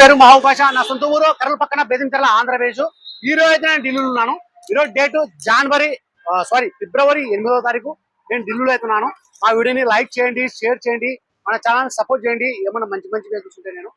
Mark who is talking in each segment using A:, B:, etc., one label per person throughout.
A: పేరు మహాభాష నా సొంత ఊరు కర్నూలు పక్కన బెదించర్ల ఆంధ్రప్రదేశ్. ఈ రోజు అయితే నేను ఢిల్లీలో ఉన్నాను. ఈరోజు డేట్ జనవరి సారీ ఫిబ్రవరి ఎనిమిదో తారీఖు నేను ఢిల్లీలో అవుతున్నాను మా వీడియోని లైక్ చేయండి షేర్ చేయండి మన ఛానల్ సపోర్ట్ చేయండి. ఏమైనా మంచి మంచి వీడియోస్ ఉంటే నేను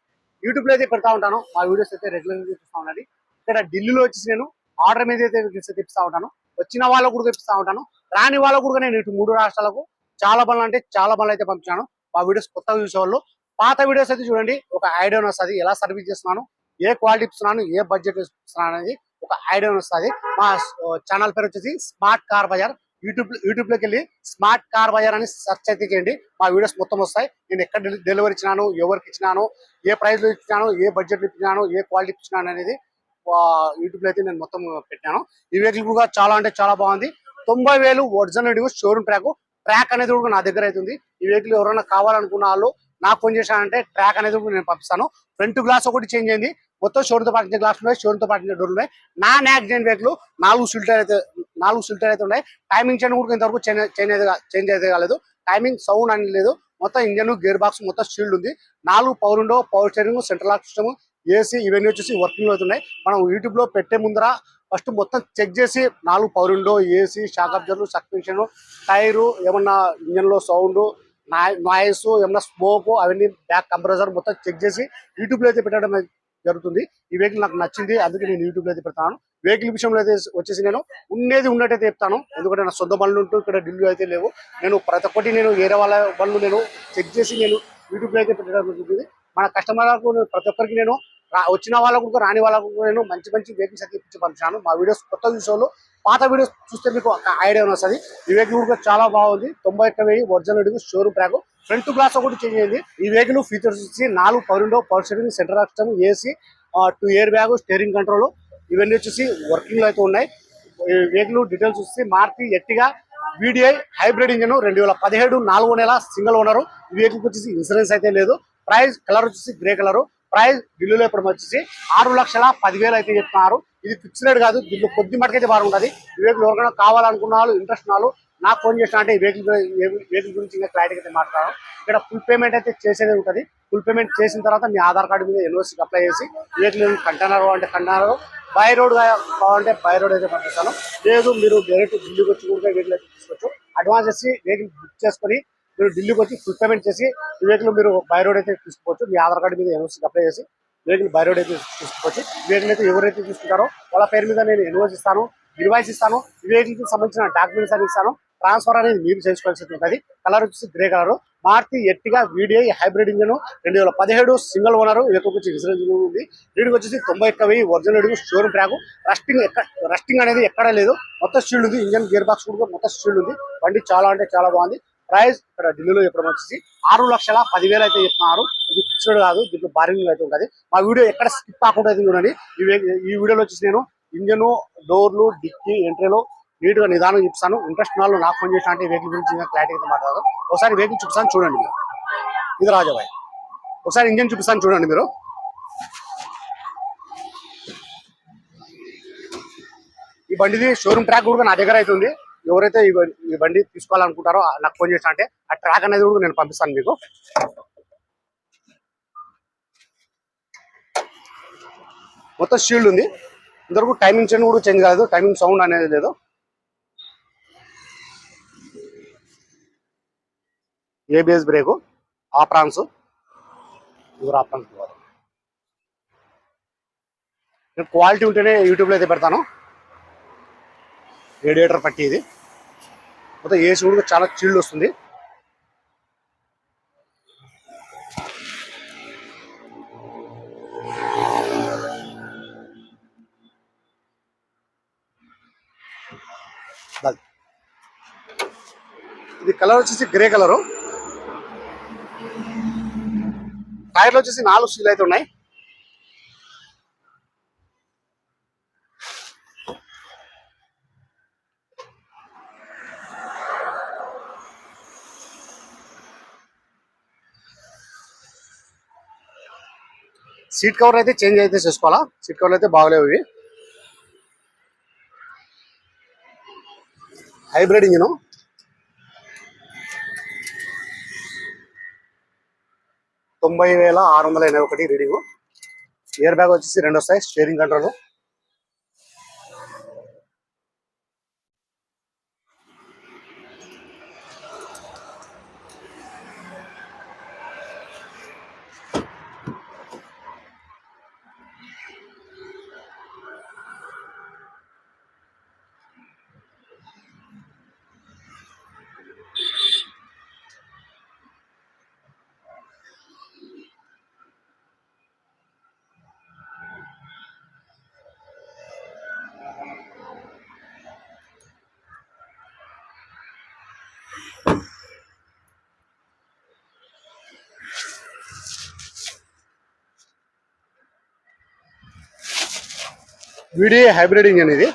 A: యూట్యూబ్లో అయితే పెడతా ఉంటాను. మా వీడియోస్ అయితే రెగ్యులర్ చూపిస్తూ చూపిస్తా ఇక్కడ ఢిల్లీలో వచ్చేసి నేను ఆర్డర్ మీద అయితే videos ఉంటాను. వచ్చిన వాళ్ళకు కూడా తెప్పిస్తా ఉంటాను. రాని వాళ్ళకు కూడా నేను ఇటు మూడు రాష్ట్రాలకు చాలా బండ్లు అంటే చాలా బండ్లు అయితే పంపించాను. మా వీడియోస్ కొత్తగా చూసేవాళ్ళు పాత వీడియోస్ అయితే చూడండి. ఒక ఐడియా వస్తుంది. ఎలా సర్వీస్ చేస్తున్నాను? ఏ క్వాలిటీ ఇస్తున్నాను? ఏ బడ్జెట్ ఇస్తున్నాను అనేది ఒక ఐడియా వస్తుంది. మా ఛానల్ పేరు వచ్చేసి స్మార్ట్ కార్ బజార్. యూట్యూబ్ యూట్యూబ్లోకి వెళ్ళి స్మార్ట్ కార్ బజార్ అని సెర్చ్ అయితే చేయండి. మా వీడియోస్ మొత్తం వస్తాయి. నేను ఎక్కడ డెలివరీ ఇచ్చినాను? ఎవరికి ఇచ్చినాను? ఏ ప్రైస్లో ఇచ్చినాను? ఏ బడ్జెట్ ఇచ్చినాను? ఏ క్వాలిటీ ఇచ్చినాను అనేది యూట్యూబ్లో అయితే నేను మొత్తం పెట్టాను ఈ వెహికల్ కూడా చాలా అంటే చాలా బాగుంది. తొంభై వేలు ఒరిజినల్ షోరూమ్ ట్రాక్. ట్రాక్ అనేది కూడా నా దగ్గర అవుతుంది ఈ వెహికల్ ఎవరైనా కావాలనుకున్న వాళ్ళు నాకు ఫోన్ చేశానంటే ట్రాక్ అనేది కూడా నేను పంపిస్తాను. ఫ్రంట్ గ్లాస్ ఒకటి చేంజ్ అయింది. మొత్తం షోరూమ్ పాటించే గ్లాస్ ఉన్నాయి షోరూమ్ పాటించే డోర్లు ఉన్నాయి. నా యాక్సిడెంట్ వెహికల్ నాలుగు సిల్టర్ అయితే నాలుగు సిల్టర్ అయితే ఉన్నాయి. టైమింగ్ చేయడం కూడా ఇంతవరకు చేంజ్ చేంజ్ అయితే చేంజ్ అయితే కాలేదు. టైమింగ్ సౌండ్ అని లేదు. మొత్తం ఇంజన్ గేర్ బాక్స్ మొత్తం షీల్డ్ ఉంది. నాలుగు power window power steering central lock system AC ఇవన్నీ వచ్చేసి వర్కింగ్ అవుతున్నాయి మనం యూట్యూబ్లో పెట్టే ముందర ఫస్ట్ మొత్తం చెక్ చేసి నాలుగు power window AC shock absorber suspension tyre ఏమన్నా ఇంజన్లో సౌండ్ నాయిస్ ఏమన్నా స్మోక్ అవన్నీ బ్యాక్ కంప్రెసర్ మొత్తం చెక్ చేసి యూట్యూబ్లో అయితే పెట్టడం జరుగుతుంది. ఈ వెహికల్ నాకు నచ్చింది అందుకే నేను యూట్యూబ్లో అయితే పెడతాను. వెహికల్ విషయంలో అయితే వచ్చేసి నేను ఉండేది ఉన్నట్టయితే చెప్తాను. ఎందుకంటే నా సొంత బండ్లు ఉంటూ ఇక్కడ ఢిల్లీ అయితే లేవు. నేను ప్రతి ఒక్కటి నేను వేరే వాళ్ళ బండ్లు నేను చెక్ చేసి నేను యూట్యూబ్లో అయితే పెట్టడం జరుగుతుంది. మన కస్టమర్లకు ప్రతి ఒక్కరికి నేను వచ్చిన వాళ్ళకు కూడా రాని వాళ్ళకు కూడా నేను మంచి మంచి వెహికల్స్ అయితే ఇప్పించి పంపించాను మా వీడియోస్ కొత్త చూసేవాళ్ళు పాత వీడియోస్ చూస్తే మీకు ఒక ఐడియా వస్తుంది. ఈ వెహికల్ కూడా చాలా బాగుంది. తొంభై ఒక్క వెయ్యి original showroom track front glass ఒకటి చేంజ్ అయింది. ఈ వెహికల్ ఫీచర్స్ వచ్చి నాలుగు power window power steering centre action AC two air bag steering control ఇవన్నీ వచ్చేసి వర్కింగ్లో అయితే ఉన్నాయి. ఈ వెహికల్ డీటెయిల్స్ వచ్చి Maruti Ertiga VDI hybrid engine రెండు వేల పదిహేడు నాలుగో నెల సింగిల్ ఓనర్ ఈ వెహికల్ వచ్చేసి ఇన్సూరెన్స్ అయితే లేదు. ప్రైస్ కలర్ వచ్చేసి గ్రే కలర్ ప్రైస్ బిల్లులో ఇప్పుడు వచ్చేసి ఆరు లక్షల పదివేలు అయితే చెప్తున్నారు. ఇది ఫిక్స్ రేట్ కాదు దీంట్లో కొద్ది మటుకైతే బాగుంటుంది ఈ వెహికల్ ఎవరికైనా కావాలనుకున్న వాళ్ళు ఇంట్రెస్ట్ వాళ్ళు నాకు ఫోన్ చేసిన అంటే ఈ వెహికల్ వెహికల్ గురించి ఇంకా క్లారిటీ అయితే మాట్లాడతాను ఇక్కడ ఫుల్ పేమెంట్ అయితే చేసేది ఉంటుంది. ఫుల్ పేమెంట్ చేసిన తర్వాత మీ ఆధార్ కార్డు మీద ఎన్ఓసీకి అప్లై చేసి వెహికల్ కంటైనర్ అంటే కంటైనర్ బై రోడ్ కావాలంటే బై రోడ్ అయితే పంపిస్తాను. లేదు మీరు డైరెక్ట్ ఢిల్లీకి వచ్చి కూడా వెహికల్ అయితే తీసుకోవచ్చు. అడ్వాన్స్ చేసి వెహికల్ బుక్ చేసుకొని మీరు ఢిల్లీకి వచ్చి ఫుల్ పేమెంట్ చేసి వెహికల్ మీరు బై రోడ్ అయితే తీసుకోవచ్చు. మీ ఆధార్ కార్డు మీద ఎన్ఓసీకి అప్లై చేసి వెహికల్ బై రోడ్ అయితే తీసుకోవచ్చు. వెహికల్ అయితే ఎవరైతే తీసుకుంటారో వాళ్ళ పేరు మీద నేను ఎన్ఓసి ఇస్తాను ఇన్వాయిస్ ఇస్తాను. వెహికల్కి సంబంధించిన డాక్యుమెంట్స్ అని ఇస్తాను. ట్రాన్స్ఫర్ అనేది మీరు చేసుకోవాల్సి ఉంటుంది. కలర్ వచ్చేసి grey colour Maruti Ertiga VDI hybrid engine రెండు వేల పదిహేడు సింగిల్ ఓనర్ ఎక్కువ వచ్చి ఇన్సూరెన్స్ ఉంది. వీడికి వచ్చేసి తొంభై ఒక్క వెయ్యి ఒరిజినల్ షోరూమ్ ట్రాక్ రస్టింగ్ ఎక్కడ రస్టింగ్ అనేది ఎక్కడ లేదు. మొత్తం స్టీల్ ఉంది. ఇంజన్ గేర్ బాక్స్ కూడా మొత్తం స్టీల్ ఉంది. బండి చాలా అంటే చాలా బాగుంది. ప్రైస్ ఇక్కడ ఢిల్లీలో చెప్పడం వచ్చేసి ఆరు లక్షల పదివేలు అయితే చెప్తున్నారు. ఇది ఫిక్స్డ్ కాదు దీంట్లో బారింగ్ అయితే ఉంటుంది. మా వీడియో ఎక్కడ స్కిప్ కాకుండా అయితే చూడండి. ఈ వీడియోలో వచ్చేసి నేను ఇంజన్ డోర్లు డిక్కీ ఎంట్రీలు నీట్గా నిదానం చూపిస్తాను. ఇంట్రెస్ట్ వాళ్ళు నాకు ఫోన్ చేసిన అంటే వెహికల్ గురించి ఇంకా క్లారిటీ అయితే మాట్లాడదు. ఒకసారి వెహికల్ చూపిస్తాను చూడండి మీరు. ఇది రాజాబాయ్. ఒకసారి ఇంజన్ చూపిస్తాను చూడండి మీరు. ఈ బండిది షోరూమ్ ట్రాక్ కూడా నా దగ్గర అయితే ఉంది. ఎవరైతే ఈ ఈ బండి తీసుకోవాలనుకుంటారో నాకు ఫోన్ చేసిన అంటే ఆ ట్రాక్ అనేది కూడా నేను పంపిస్తాను మీకు. మొత్తం షీల్డ్ ఉంది. ఇంతవరకు టైమింగ్ చేంజ్ కూడా చేంజ్ కాలేదు. టైమింగ్ సౌండ్ అనేది లేదు. ఏబిఎస్ బ్రేకు ఆప్రాన్స్ ఇవరు ఆప్రాన్స్ నేను క్వాలిటీ ఉంటేనే యూట్యూబ్లో అయితే పెడతాను. రేడియేటర్ పట్టి ఇది. మొత్తం ఏసీ కూడా చాలా చీల్డ్ వస్తుంది. ఇది కలర్ వచ్చేసి గ్రే కలరు. టైర్లు వచ్చేసి నాలుగు స్టీల్ అయితే ఉన్నాయి. సీట్ కవర్ అయితే చేంజ్ అయితే చేసుకోవాలా? సీట్ కవర్లు అయితే బాగలేవు ఇవి. Hybrid engine. తొంభై వేల ఆరు వందల ఎనభై ఒకటి రీడింగ్. ఇయర్ బ్యాగ్ వచ్చేసి రెండు వస్తాయి స్టీరింగ్ కంట్రోల్. వీడి హైబ్రిడ్ ఇంజన్ ఇది.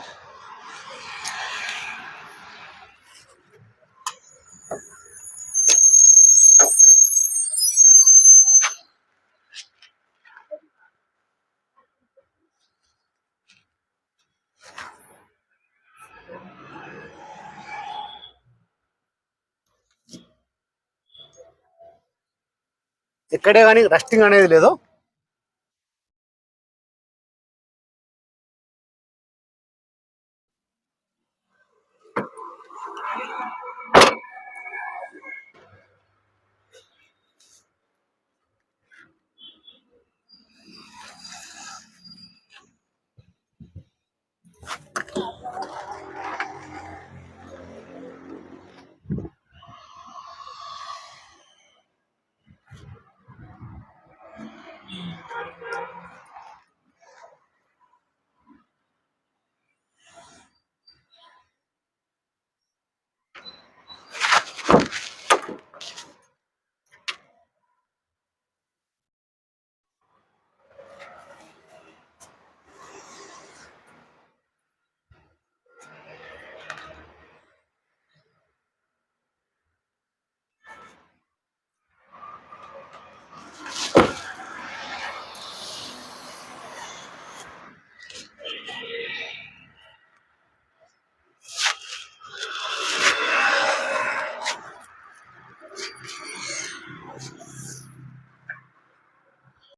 A: ఎక్కడే కానీ రస్టింగ్ అనేది లేదు.